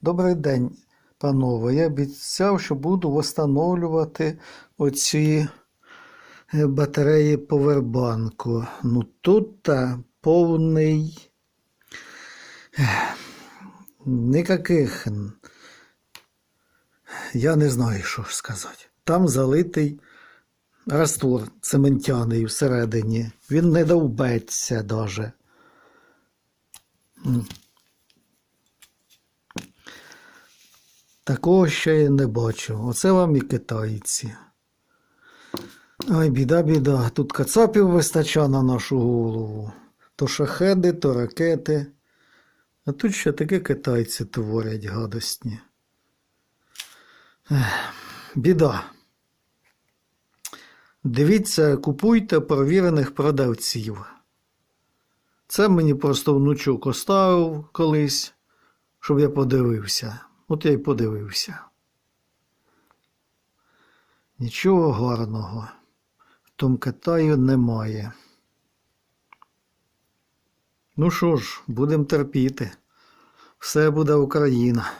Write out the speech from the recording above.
Добрий день, панове. Я обіцяв, що буду встановлювати оці е, батареї повербанку. Ну тут повний. Никаких. Я не знаю, що сказати. Там залитий раствор цементяний всередині. Він не довбеться даже. Такого ще я не бачив. Оце вам і китайці. Ой, біда, біда. Тут кацапів вистача на нашу голову. То шахеди, то ракети. А тут ще таке китайці творять гадосні. Ех, біда. Дивіться, купуйте провірених продавців. Це мені просто внучок оставив колись, щоб я подивився. От я й подивився. Нічого гарного в тому Китаю немає. Ну що ж, будемо терпіти. Все буде Україна.